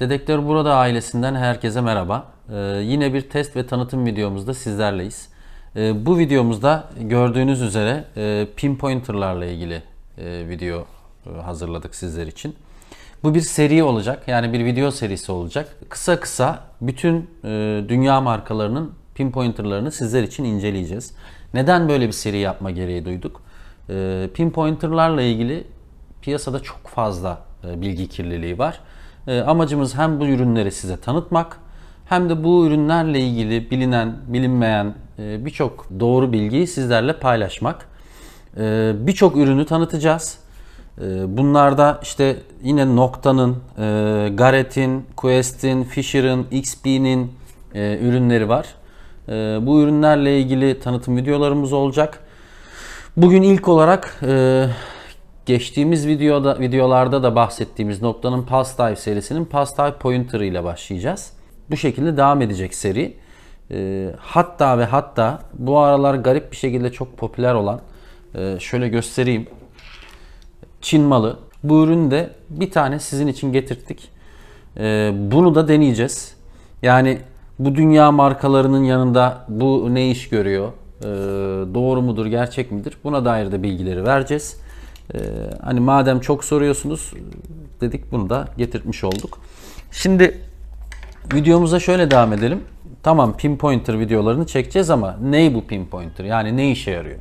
Dedektör Burada ailesinden herkese merhaba. Ee, yine bir test ve tanıtım videomuzda sizlerleyiz. Ee, bu videomuzda gördüğünüz üzere e, pinpointerlarla ilgili e, video e, hazırladık sizler için. Bu bir seri olacak. Yani bir video serisi olacak. Kısa kısa bütün e, dünya markalarının pinpointerlarını sizler için inceleyeceğiz. Neden böyle bir seri yapma gereği duyduk? E, pinpointerlarla ilgili piyasada çok fazla e, bilgi kirliliği var. E, Amacımız hem bu ürünleri size tanıtmak hem de bu ürünlerle ilgili bilinen, bilinmeyen e, birçok doğru bilgiyi sizlerle paylaşmak. E, Birçok ürünü tanıtacağız. E, Bunlarda işte yine Nokta'nın, e, Garrett'in, Quest'in, Fisher'ın, XP'nin e, ürünleri var. Bu ürünlerle ilgili tanıtım videolarımız olacak. Bugün ilk olarak geçtiğimiz videoda videolarda da bahsettiğimiz noktanın Pulse Dive serisinin Pulse Dive Pointer ile başlayacağız. Bu şekilde devam edecek seri. E, hatta ve hatta bu aralar garip bir şekilde çok popüler olan e, şöyle göstereyim. Çin malı. Bu ürünü de bir tane sizin için getirttik. E, bunu da deneyeceğiz. Yani bu dünya markalarının yanında bu ne iş görüyor? E, doğru mudur, gerçek midir? Buna dair de bilgileri vereceğiz. E, hani madem çok soruyorsunuz dedik bunu da getirtmiş olduk. Şimdi videomuza şöyle devam edelim. Tamam pinpointer videolarını çekeceğiz ama ney bu pinpointer? Yani ne işe yarıyor?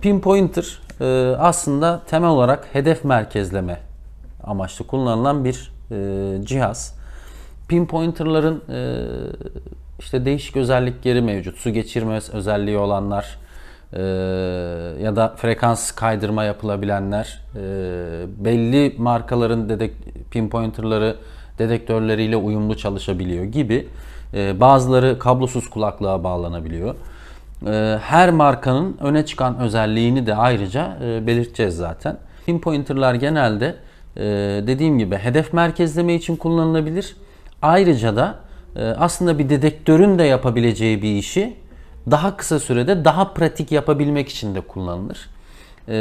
Pinpointer e, aslında temel olarak hedef merkezleme amaçlı kullanılan bir e, cihaz. Pinpointerların e, işte değişik özellikleri mevcut. Su geçirme özelliği olanlar e, ya da frekans kaydırma yapılabilenler, e, belli markaların dedek pinpointerları dedektörleriyle uyumlu çalışabiliyor gibi. E, bazıları kablosuz kulaklığa bağlanabiliyor. E, her markanın öne çıkan özelliğini de ayrıca e, belirteceğiz zaten. Pinpointerlar genelde e, dediğim gibi hedef merkezleme için kullanılabilir. Ayrıca da aslında bir dedektörün de yapabileceği bir işi daha kısa sürede daha pratik yapabilmek için de kullanılır. E,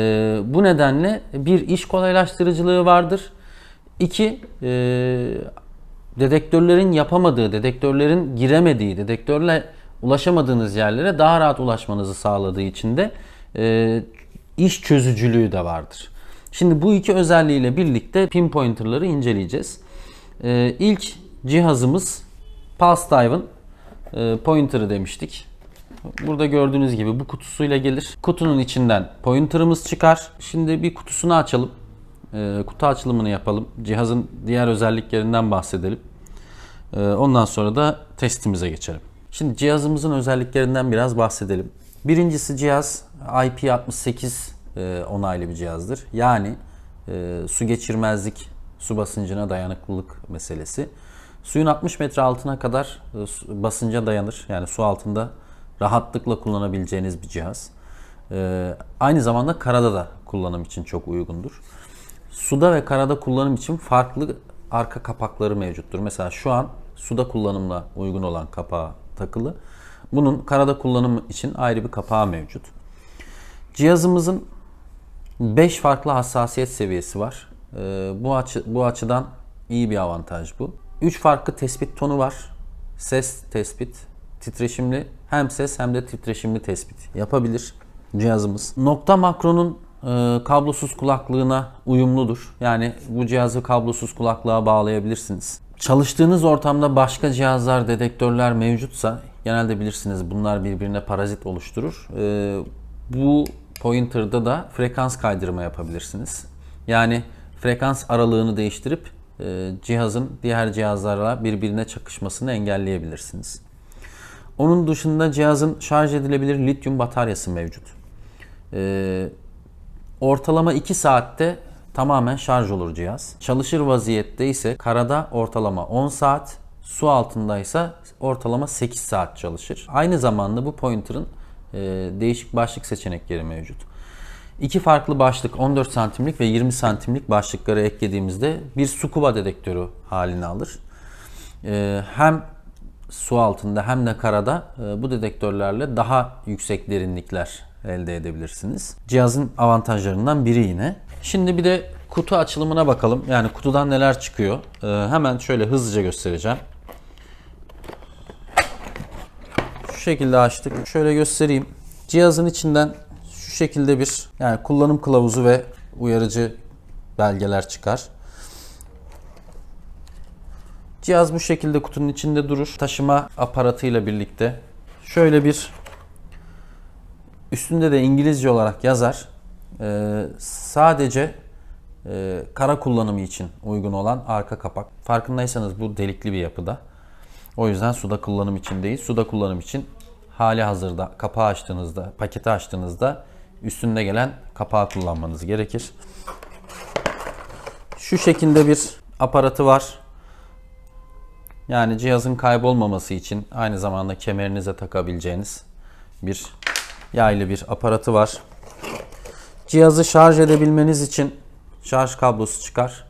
bu nedenle bir iş kolaylaştırıcılığı vardır. İki, e, dedektörlerin yapamadığı, dedektörlerin giremediği, dedektörle ulaşamadığınız yerlere daha rahat ulaşmanızı sağladığı için de e, iş çözücülüğü de vardır. Şimdi bu iki özelliğiyle birlikte pinpointerları inceleyeceğiz. E, ilk cihazımız Pulse Dive'ın e, pointer'ı demiştik. Burada gördüğünüz gibi bu kutusuyla gelir. Kutunun içinden pointer'ımız çıkar. Şimdi bir kutusunu açalım. E, kutu açılımını yapalım. Cihazın diğer özelliklerinden bahsedelim. E, ondan sonra da testimize geçelim. Şimdi cihazımızın özelliklerinden biraz bahsedelim. Birincisi cihaz IP68 e, onaylı bir cihazdır. Yani e, su geçirmezlik, su basıncına dayanıklılık meselesi. Suyun 60 metre altına kadar e, basınca dayanır. Yani su altında rahatlıkla kullanabileceğiniz bir cihaz. E, aynı zamanda karada da kullanım için çok uygundur. Suda ve karada kullanım için farklı arka kapakları mevcuttur. Mesela şu an suda kullanımla uygun olan kapağı takılı. Bunun karada kullanım için ayrı bir kapağı mevcut. Cihazımızın 5 farklı hassasiyet seviyesi var. Ee, bu açı bu açıdan iyi bir avantaj bu. 3 farklı tespit tonu var. Ses tespit, titreşimli hem ses hem de titreşimli tespit yapabilir cihazımız. Nokta makronun e, kablosuz kulaklığına uyumludur. Yani bu cihazı kablosuz kulaklığa bağlayabilirsiniz. Çalıştığınız ortamda başka cihazlar, dedektörler mevcutsa genelde bilirsiniz bunlar birbirine parazit oluşturur. E, bu pointer'da da frekans kaydırma yapabilirsiniz. Yani frekans aralığını değiştirip e, cihazın diğer cihazlarla birbirine çakışmasını engelleyebilirsiniz. Onun dışında cihazın şarj edilebilir lityum bataryası mevcut. E, ortalama 2 saatte tamamen şarj olur cihaz. Çalışır vaziyette ise karada ortalama 10 saat, su altında ise ortalama 8 saat çalışır. Aynı zamanda bu pointer'ın e, değişik başlık seçenekleri mevcut. İki farklı başlık 14 santimlik ve 20 santimlik başlıkları eklediğimizde bir scuba dedektörü halini alır. E, hem su altında hem de karada e, bu dedektörlerle daha yüksek derinlikler elde edebilirsiniz. Cihazın avantajlarından biri yine. Şimdi bir de kutu açılımına bakalım. Yani kutudan neler çıkıyor. Ee, hemen şöyle hızlıca göstereceğim. Şu şekilde açtık. Şöyle göstereyim. Cihazın içinden şu şekilde bir yani kullanım kılavuzu ve uyarıcı belgeler çıkar. Cihaz bu şekilde kutunun içinde durur. Taşıma aparatıyla birlikte şöyle bir üstünde de İngilizce olarak yazar. Ee, sadece e, kara kullanımı için uygun olan arka kapak. Farkındaysanız bu delikli bir yapıda. O yüzden suda kullanım için değil, suda kullanım için hali hazırda kapağı açtığınızda, paketi açtığınızda üstünde gelen kapağı kullanmanız gerekir. Şu şekilde bir aparatı var. Yani cihazın kaybolmaması için aynı zamanda kemerinize takabileceğiniz bir yaylı bir aparatı var. Cihazı şarj edebilmeniz için şarj kablosu çıkar.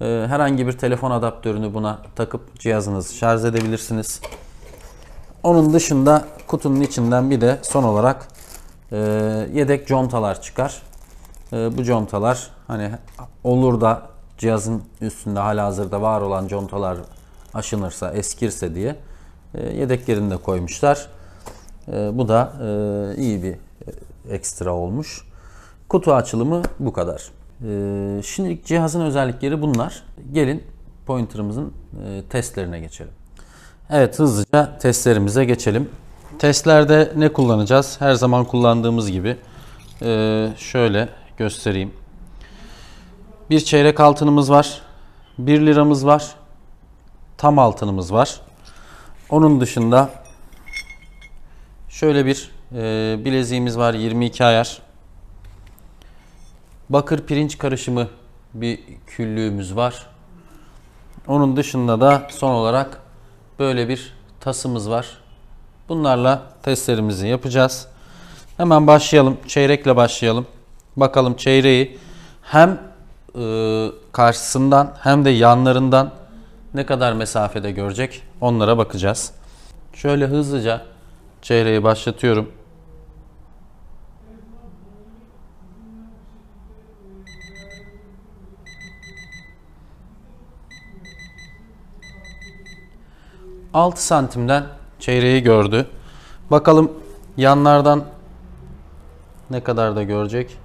Ee, herhangi bir telefon adaptörünü buna takıp cihazınızı şarj edebilirsiniz. Onun dışında kutunun içinden bir de son olarak e, yedek contalar çıkar. E, bu contalar hani olur da cihazın üstünde halihazırda var olan contalar aşınırsa, eskirse diye e, yedeklerini de koymuşlar. E, bu da e, iyi bir ekstra olmuş. Kutu açılımı bu kadar. Şimdilik cihazın özellikleri bunlar. Gelin pointer'ımızın testlerine geçelim. Evet hızlıca testlerimize geçelim. Testlerde ne kullanacağız? Her zaman kullandığımız gibi şöyle göstereyim. Bir çeyrek altınımız var. 1 liramız var. Tam altınımız var. Onun dışında şöyle bir e, bileziğimiz var 22 ayar. Bakır pirinç karışımı bir küllüğümüz var. Onun dışında da son olarak böyle bir tasımız var. Bunlarla testlerimizi yapacağız. Hemen başlayalım. Çeyrekle başlayalım. Bakalım çeyreği hem e, karşısından hem de yanlarından ne kadar mesafede görecek onlara bakacağız. Şöyle hızlıca çeyreği başlatıyorum. Altı santimden çeyreği gördü. Bakalım yanlardan ne kadar da görecek.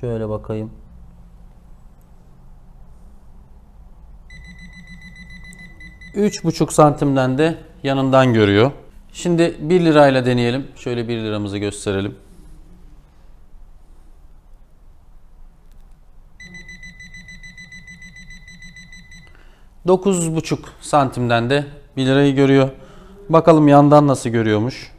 Şöyle bakayım. Üç buçuk santimden de yanından görüyor. Şimdi 1 lirayla deneyelim. Şöyle 1 liramızı gösterelim. Dokuz buçuk santimden de 1 lirayı görüyor. Bakalım yandan nasıl görüyormuş.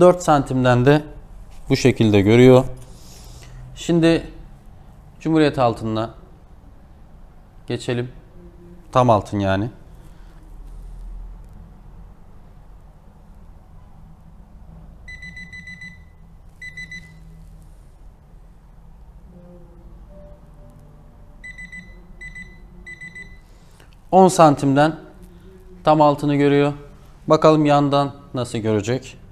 4 santimden de bu şekilde görüyor. Şimdi Cumhuriyet altınına geçelim. Tam altın yani. On santimden tam altını görüyor. Bakalım yandan nasıl görecek.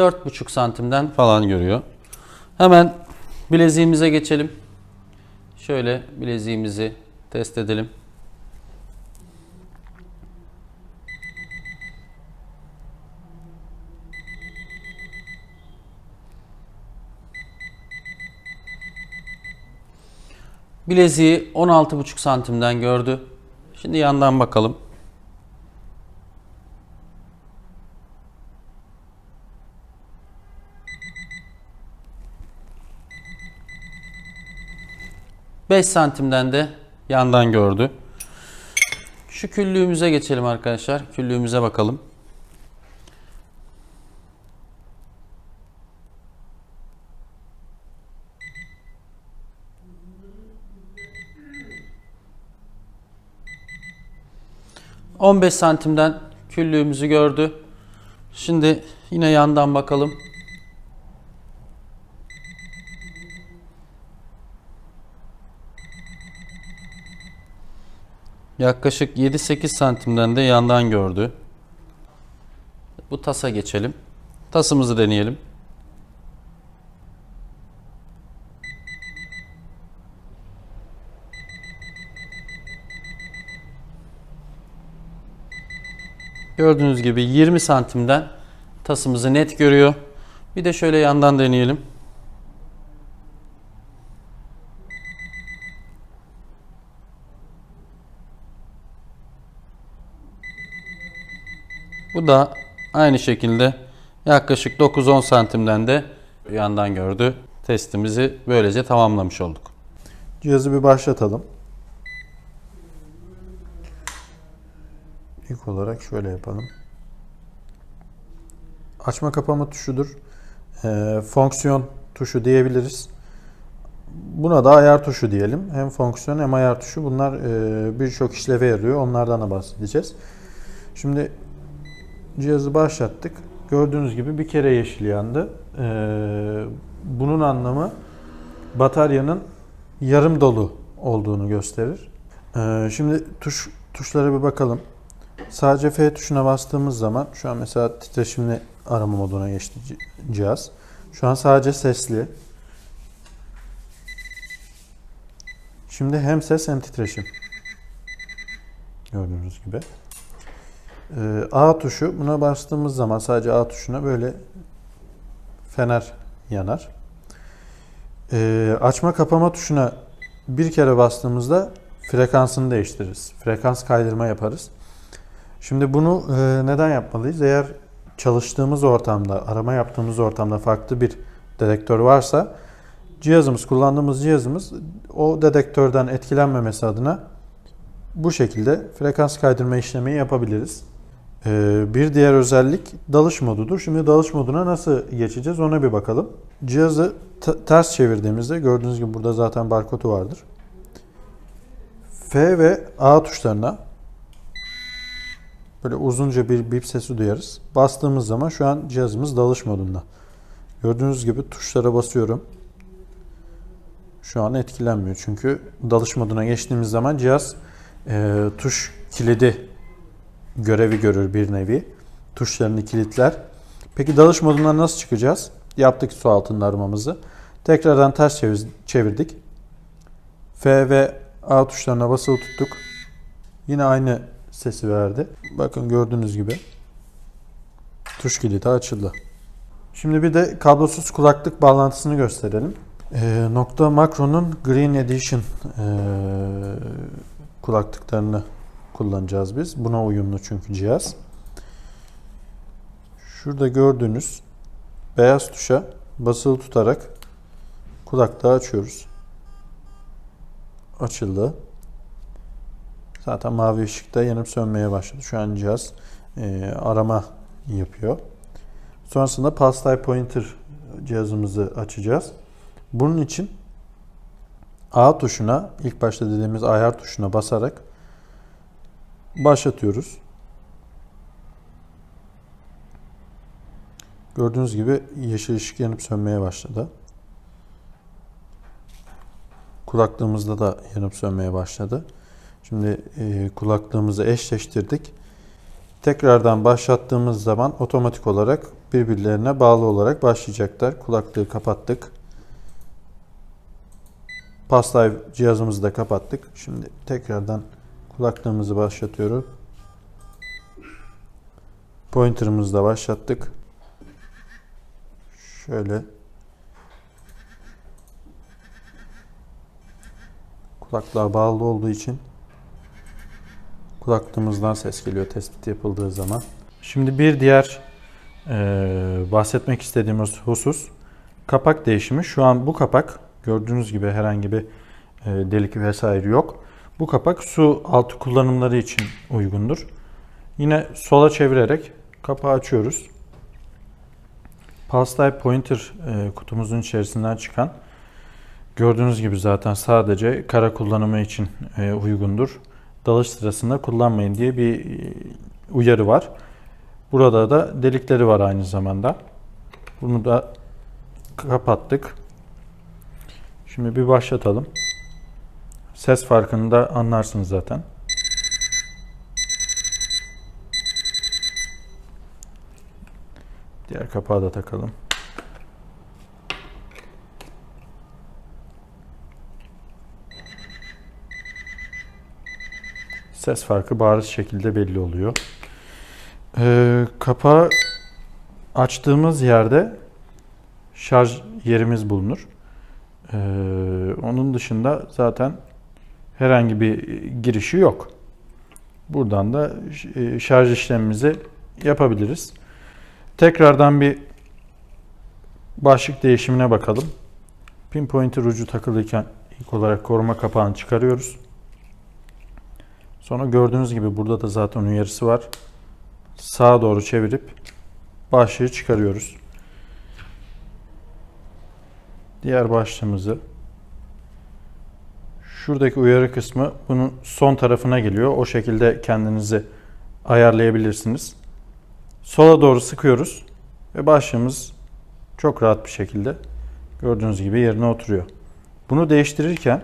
4,5 santimden falan görüyor. Hemen bileziğimize geçelim. Şöyle bileziğimizi test edelim. Bileziği 16,5 santimden gördü. Şimdi yandan bakalım. 5 santimden de yandan gördü. Şu küllüğümüze geçelim arkadaşlar. Küllüğümüze bakalım. ...15 santimden küllüğümüzü gördü. Şimdi yine yandan bakalım. Yaklaşık 7-8 santimden de yandan gördü. Bu tasa geçelim. Tasımızı deneyelim. Gördüğünüz gibi 20 santimden tasımızı net görüyor. Bir de şöyle yandan deneyelim. Bu da aynı şekilde yaklaşık 9-10 santimden de yandan gördü. Testimizi böylece tamamlamış olduk. Cihazı bir başlatalım. İlk olarak şöyle yapalım. Açma kapama tuşudur. Ee, fonksiyon tuşu diyebiliriz. Buna da ayar tuşu diyelim. Hem fonksiyon hem ayar tuşu. Bunlar e, birçok işleve yarıyor. Onlardan da bahsedeceğiz. Şimdi cihazı başlattık. Gördüğünüz gibi bir kere yeşil yandı. Ee, bunun anlamı bataryanın yarım dolu olduğunu gösterir. Ee, şimdi tuş tuşlara bir bakalım. Sadece F tuşuna bastığımız zaman şu an mesela titreşimli arama moduna geçti ci- cihaz. Şu an sadece sesli. Şimdi hem ses hem titreşim. Gördüğünüz gibi. Ee, A tuşu buna bastığımız zaman sadece A tuşuna böyle fener yanar. Ee, açma kapama tuşuna bir kere bastığımızda frekansını değiştiririz. Frekans kaydırma yaparız. Şimdi bunu e, neden yapmalıyız? Eğer çalıştığımız ortamda, arama yaptığımız ortamda farklı bir dedektör varsa cihazımız, kullandığımız cihazımız o dedektörden etkilenmemesi adına bu şekilde frekans kaydırma işlemi yapabiliriz. Ee, bir diğer özellik dalış modudur. Şimdi dalış moduna nasıl geçeceğiz ona bir bakalım. Cihazı ters çevirdiğimizde gördüğünüz gibi burada zaten barkodu vardır. F ve A tuşlarına böyle uzunca bir bip sesi duyarız. Bastığımız zaman şu an cihazımız dalış modunda. Gördüğünüz gibi tuşlara basıyorum. Şu an etkilenmiyor çünkü dalış moduna geçtiğimiz zaman cihaz e, tuş kilidi görevi görür bir nevi. Tuşlarını kilitler. Peki dalış modundan nasıl çıkacağız? Yaptık su altında aramamızı. Tekrardan ters çevir- çevirdik. F ve A tuşlarına basılı tuttuk. Yine aynı sesi verdi. Bakın gördüğünüz gibi tuş kilidi açıldı. Şimdi bir de kablosuz kulaklık bağlantısını gösterelim. Ee, nokta Makro'nun Green Edition ee, kulaklıklarını kullanacağız biz. Buna uyumlu çünkü cihaz. Şurada gördüğünüz beyaz tuşa basılı tutarak kulaklığı açıyoruz. Açıldı. Zaten mavi ışıkta yanıp sönmeye başladı. Şu an cihaz e, arama yapıyor. Sonrasında Type Pointer cihazımızı açacağız. Bunun için A tuşuna, ilk başta dediğimiz ayar tuşuna basarak başlatıyoruz. Gördüğünüz gibi yeşil ışık yanıp sönmeye başladı. Kulaklığımızda da yanıp sönmeye başladı. Şimdi e, kulaklığımızı eşleştirdik. Tekrardan başlattığımız zaman otomatik olarak birbirlerine bağlı olarak başlayacaklar. Kulaklığı kapattık. Pastay cihazımızı da kapattık. Şimdi tekrardan kulaklığımızı başlatıyoruz. Pointer'ımızı da başlattık. Şöyle kulaklığa bağlı olduğu için kulaklığımızdan ses geliyor tespit yapıldığı zaman. Şimdi bir diğer e, bahsetmek istediğimiz husus kapak değişimi. Şu an bu kapak gördüğünüz gibi herhangi bir e, delik vesaire yok. Bu kapak su altı kullanımları için uygundur. Yine sola çevirerek kapağı açıyoruz. Type Pointer e, kutumuzun içerisinden çıkan gördüğünüz gibi zaten sadece kara kullanımı için e, uygundur. Dalış sırasında kullanmayın diye bir e, uyarı var. Burada da delikleri var aynı zamanda. Bunu da kapattık. Şimdi bir başlatalım. Ses farkını da anlarsınız zaten. Diğer kapağı da takalım. Ses farkı bariz şekilde belli oluyor. Ee, kapağı açtığımız yerde şarj yerimiz bulunur. Ee, onun dışında zaten herhangi bir girişi yok. Buradan da e, şarj işlemimizi yapabiliriz. Tekrardan bir başlık değişimine bakalım. Pinpointer ucu takılıyken ilk olarak koruma kapağını çıkarıyoruz. Sonra gördüğünüz gibi burada da zaten uyarısı var. Sağa doğru çevirip başlığı çıkarıyoruz. Diğer başlığımızı şuradaki uyarı kısmı bunun son tarafına geliyor. O şekilde kendinizi ayarlayabilirsiniz. Sola doğru sıkıyoruz ve başlığımız çok rahat bir şekilde gördüğünüz gibi yerine oturuyor. Bunu değiştirirken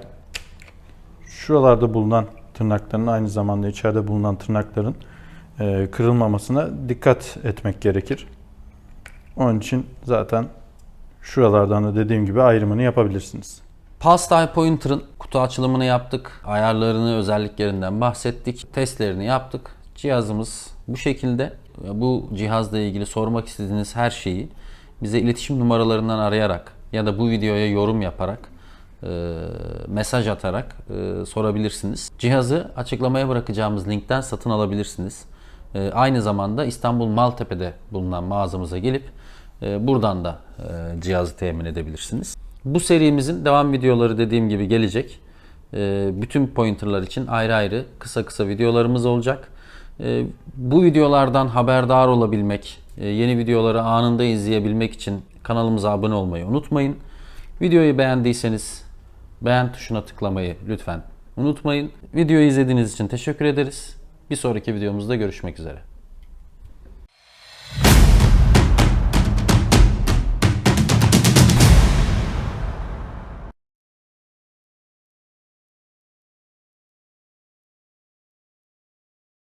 şuralarda bulunan tırnakların aynı zamanda içeride bulunan tırnakların e, kırılmamasına dikkat etmek gerekir. Onun için zaten şuralardan da dediğim gibi ayrımını yapabilirsiniz. Style Pointer'ın kutu açılımını yaptık. Ayarlarını, özelliklerinden bahsettik. Testlerini yaptık. Cihazımız bu şekilde. Bu cihazla ilgili sormak istediğiniz her şeyi bize iletişim numaralarından arayarak ya da bu videoya yorum yaparak e, mesaj atarak e, sorabilirsiniz. Cihazı açıklamaya bırakacağımız linkten satın alabilirsiniz. E, aynı zamanda İstanbul Maltepe'de bulunan mağazamıza gelip e, buradan da e, cihazı temin edebilirsiniz. Bu serimizin devam videoları dediğim gibi gelecek. E, bütün pointerlar için ayrı ayrı kısa kısa videolarımız olacak. E, bu videolardan haberdar olabilmek, e, yeni videoları anında izleyebilmek için kanalımıza abone olmayı unutmayın. Videoyu beğendiyseniz beğen tuşuna tıklamayı lütfen unutmayın. Videoyu izlediğiniz için teşekkür ederiz. Bir sonraki videomuzda görüşmek üzere.